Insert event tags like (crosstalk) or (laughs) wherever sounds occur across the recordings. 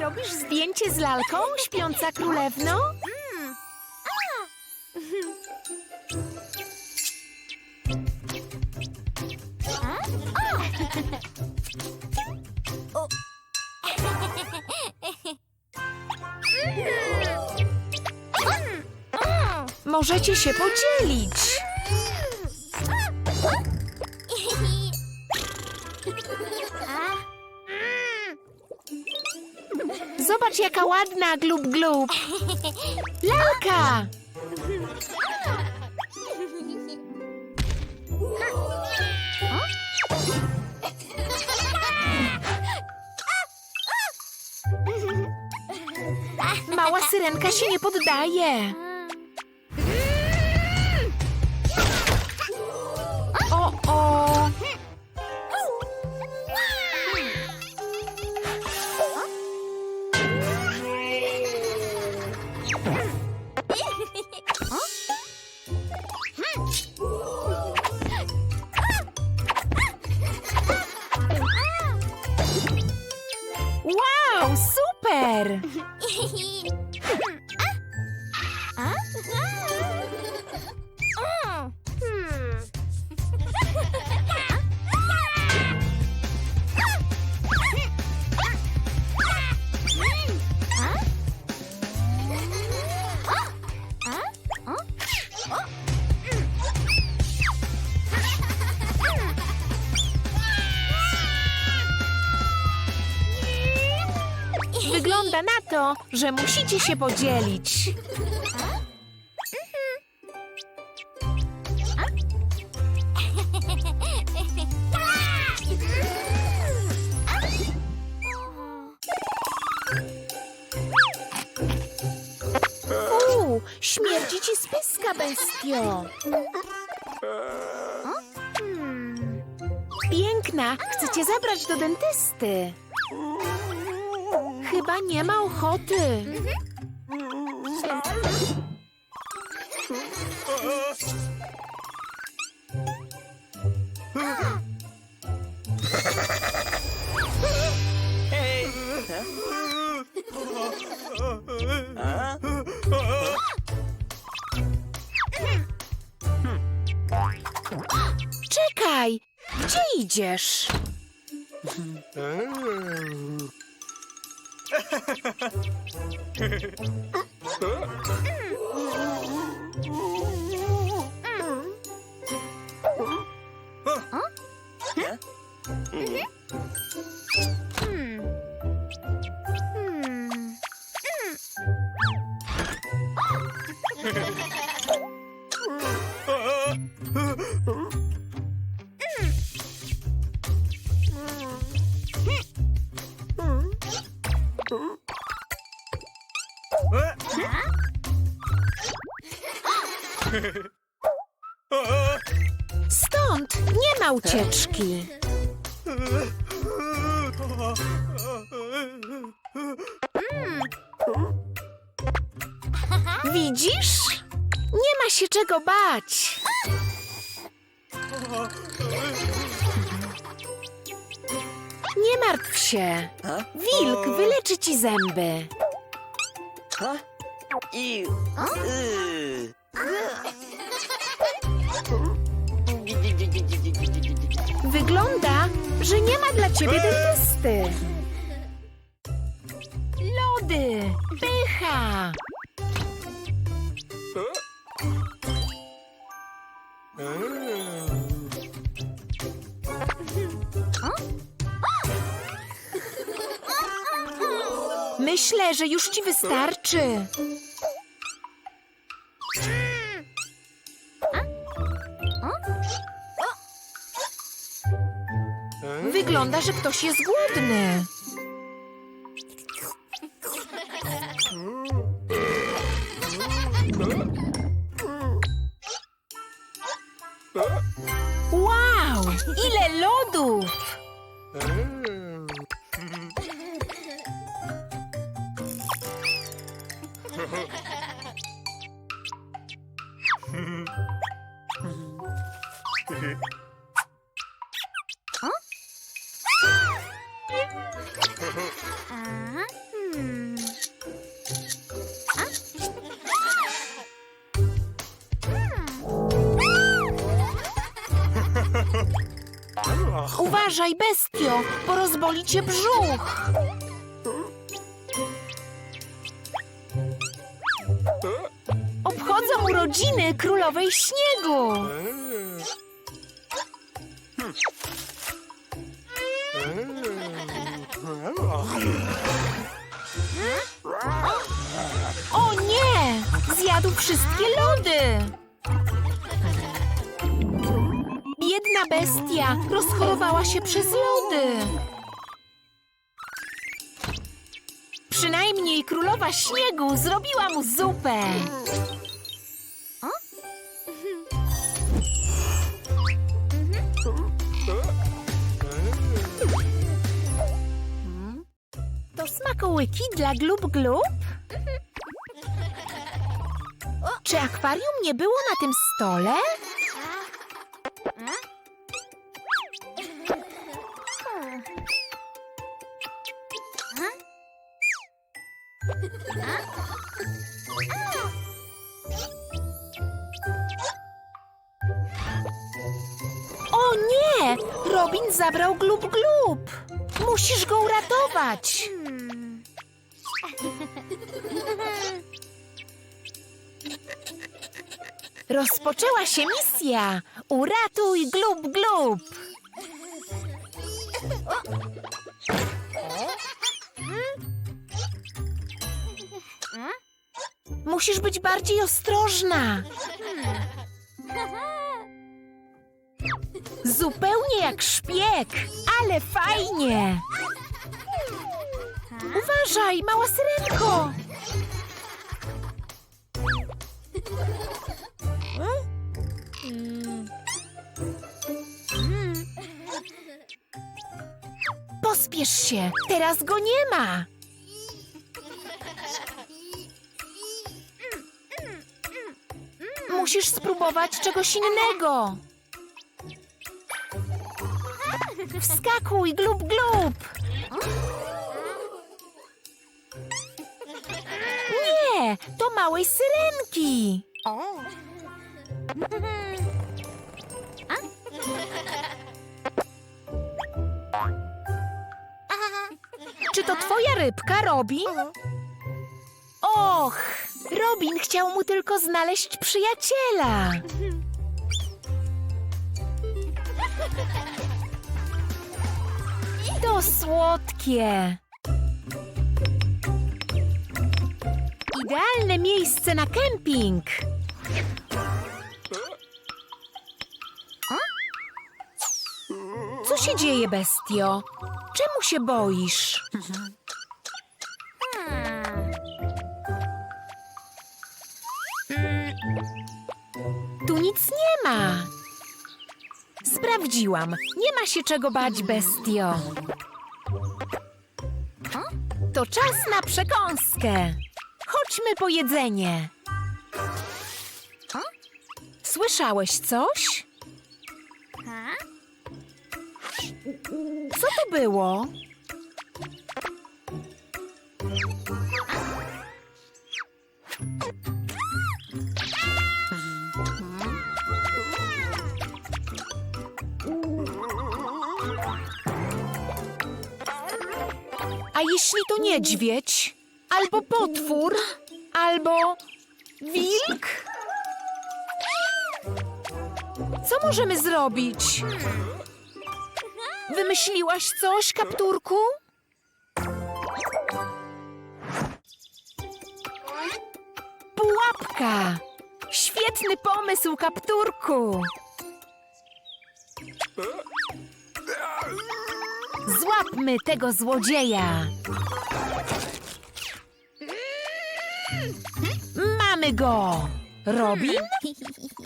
Robisz zdjęcie z lalką, śpiąca królewno? Możecie się podzielić. Jaka ładna, glub, glub. Lalka! Mała syrenka się nie poddaje. Wow, super! (laughs) to, że musicie się podzielić. Uuu, śmierdzi ci z pyska, bestio. Piękna, chcę cię zabrać do dentysty. Chyba nie ma ochoty. Czekaj, gdzie idziesz? 아, 아, bać. Nie martw się. Wilk wyleczy ci zęby. Ugh. Wygląda, że nie ma dla ciebie dentysty. Lody, pycha. Myślę, że już ci wystarczy. Wygląda, że ktoś jest głodny. Uważaj, bestio, bo rozboli cię brzuch. Obchodzą urodziny królowej śniegu. Biedna bestia rozchorowała się przez lody. Przynajmniej królowa śniegu zrobiła mu zupę. To smakołyki dla glub glub? Czy akwarium nie było na tym stole? O nie! Robin zabrał glub glub! Musisz go uratować! Rozpoczęła się misja! Uratuj glub glub! Musisz być bardziej ostrożna! Zupełnie jak szpieg, ale fajnie! Uważaj, mała syrenko! Pospiesz się, teraz go nie ma! Musisz spróbować czegoś innego! Wskakuj, glub, glub! Nie, to małej syrenki! Czy to twoja rybka, Robin? Och, Robin chciał mu tylko znaleźć przyjaciela. To słodkie. Idealne miejsce na kemping. Co się dzieje, bestio? Czemu się boisz? Sprawdziłam. Nie ma się czego bać, bestio. To czas na przekąskę. Chodźmy po jedzenie. Słyszałeś coś? Co to było? A jeśli to niedźwiedź? Albo potwór? Albo wilk? Co możemy zrobić? Wymyśliłaś coś, kapturku? Pułapka! Świetny pomysł, kapturku! Złapmy tego złodzieja! Mamy go! Robin?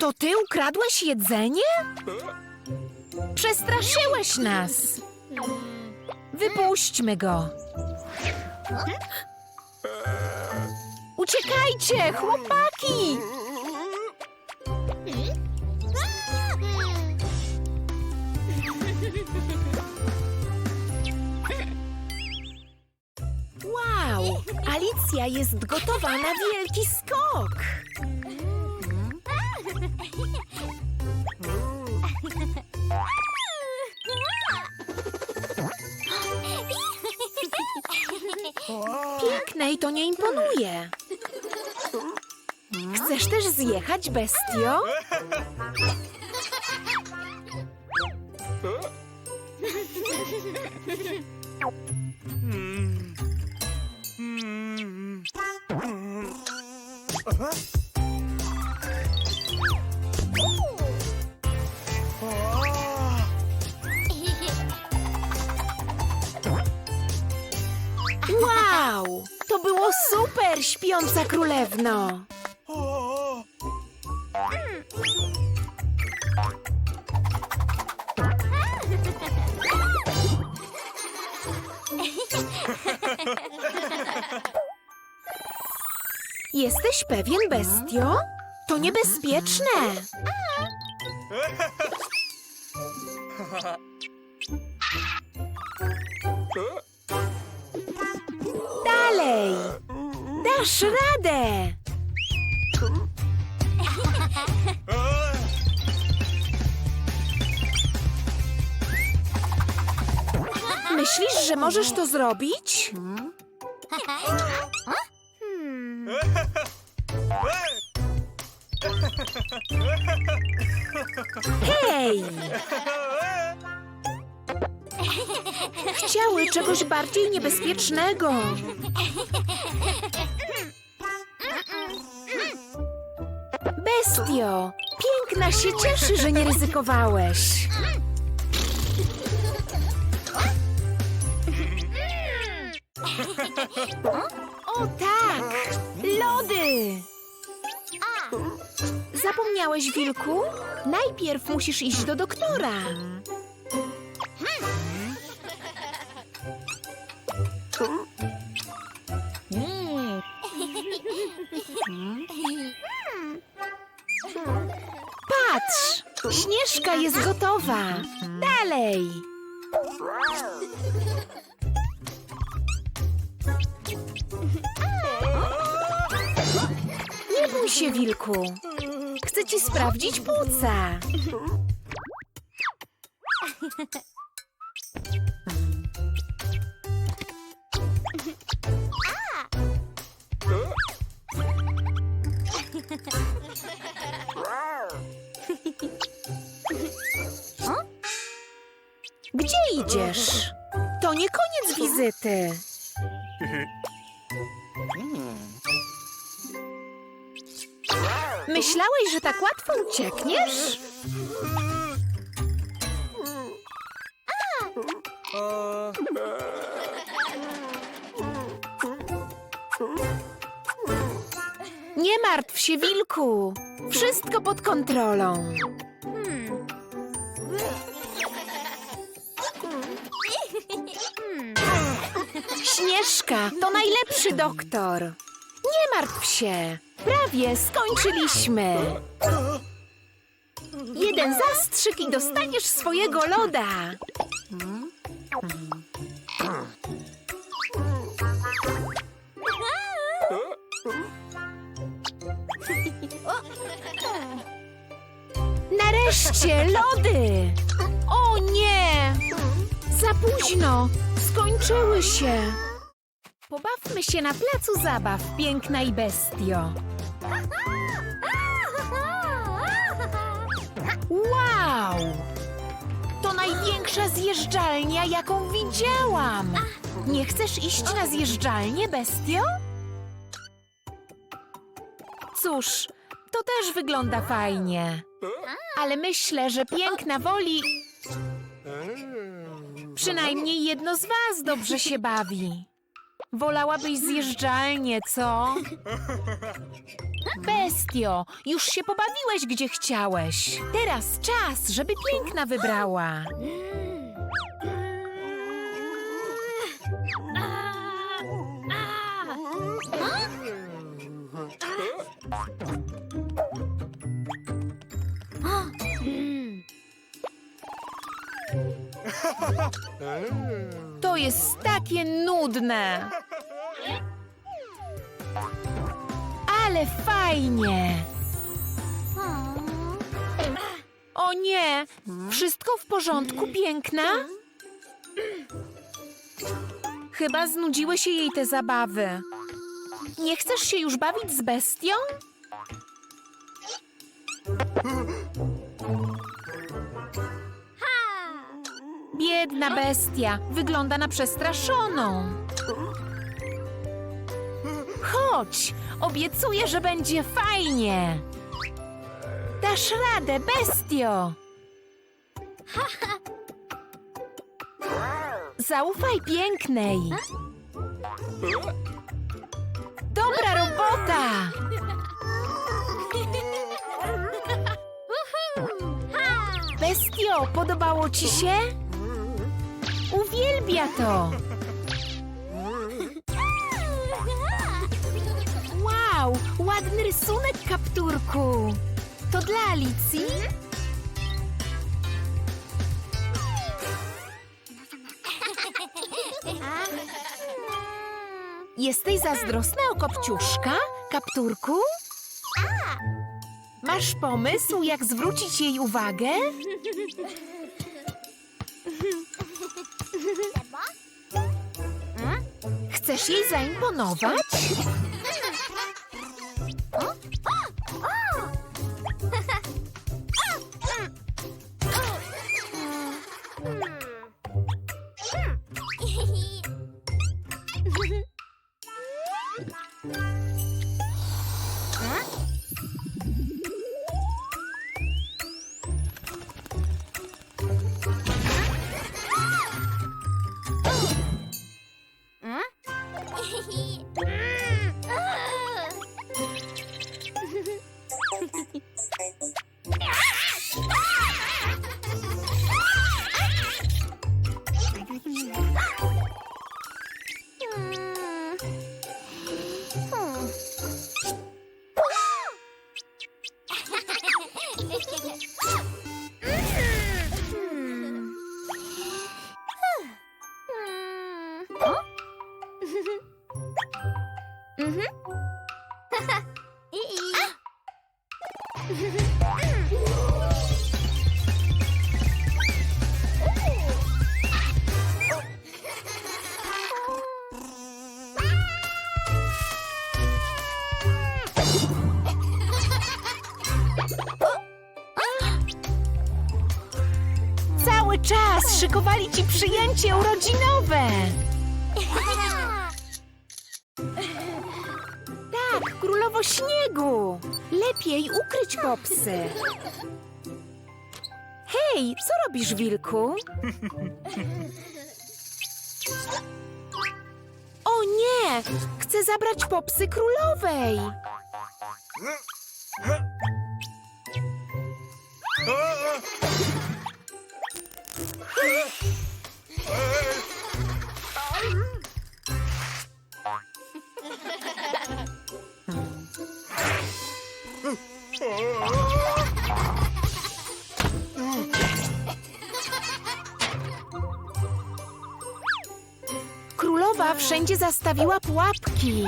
To ty ukradłeś jedzenie? Przestraszyłeś nas! Wypuśćmy go! Uciekajcie, chłopaki! Wow! Alicja jest gotowa na wielki skok! Pięknej to nie imponuje. Chcesz też zjechać, bestio? Wow! To było super, śpiąca królewno! Jesteś pewien, bestio? To niebezpieczne! (laughs) Dasz radę! Myślisz, że możesz to zrobić? Hej! Chciały czegoś bardziej niebezpiecznego. Bestio! Piękna się cieszy, że nie ryzykowałeś. O tak! Lody! Zapomniałeś, Wilku? Najpierw musisz iść do doktora. Patrz! Śnieżka jest gotowa! Dalej! Nie bój się, Wilku! Chcę ci sprawdzić płuca! Uciekniesz? Nie martw się, Wilku. Wszystko pod kontrolą. Śnieżka to najlepszy doktor. Nie martw się. Prawie skończyliśmy. Jeden zastrzyk i dostaniesz swojego loda. Nareszcie lody! O nie! Za późno! Skończyły się! Pobawmy się na placu zabaw, piękna i bestio. Wow! To największa zjeżdżalnia, jaką widziałam! Nie chcesz iść na zjeżdżalnię, bestio? Cóż, to też wygląda fajnie. Ale myślę, że piękna woli. Przynajmniej jedno z was dobrze się bawi. Wolałabyś zjeżdżalnię, co? Bestio, już się pobawiłeś gdzie chciałeś. Teraz czas, żeby piękna wybrała. To jest takie nudne. Ale fajnie. O nie! Wszystko w porządku, piękna? Chyba znudziły się jej te zabawy. Nie chcesz się już bawić z bestią? Biedna bestia, wygląda na przestraszoną. Chodź, obiecuję, że będzie fajnie. Dasz radę, bestio. Zaufaj pięknej. Dobra robota! Bestio, podobało ci się? Uwielbia to! Wow, ładny rysunek, kapturku! To dla Alicji? Jesteś zazdrosna o kopciuszka, kapturku? Masz pomysł, jak zwrócić jej uwagę? Chcesz jej zaimponować? (laughs) Cały czas szykowali ci przyjęcie urodzinowe. Lepiej ukryć popsy. Hej, co robisz, wilku? O nie! Chcę zabrać popsy królowej. Wszędzie zastawiła pułapki.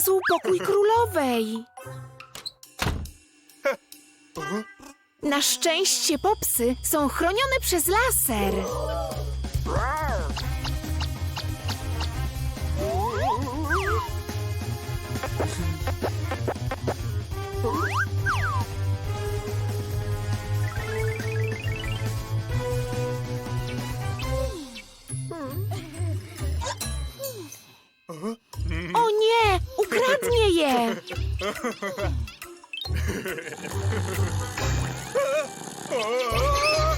Znalazł pokój królowej. Na szczęście popsy są chronione przez laser. 어? (laughs)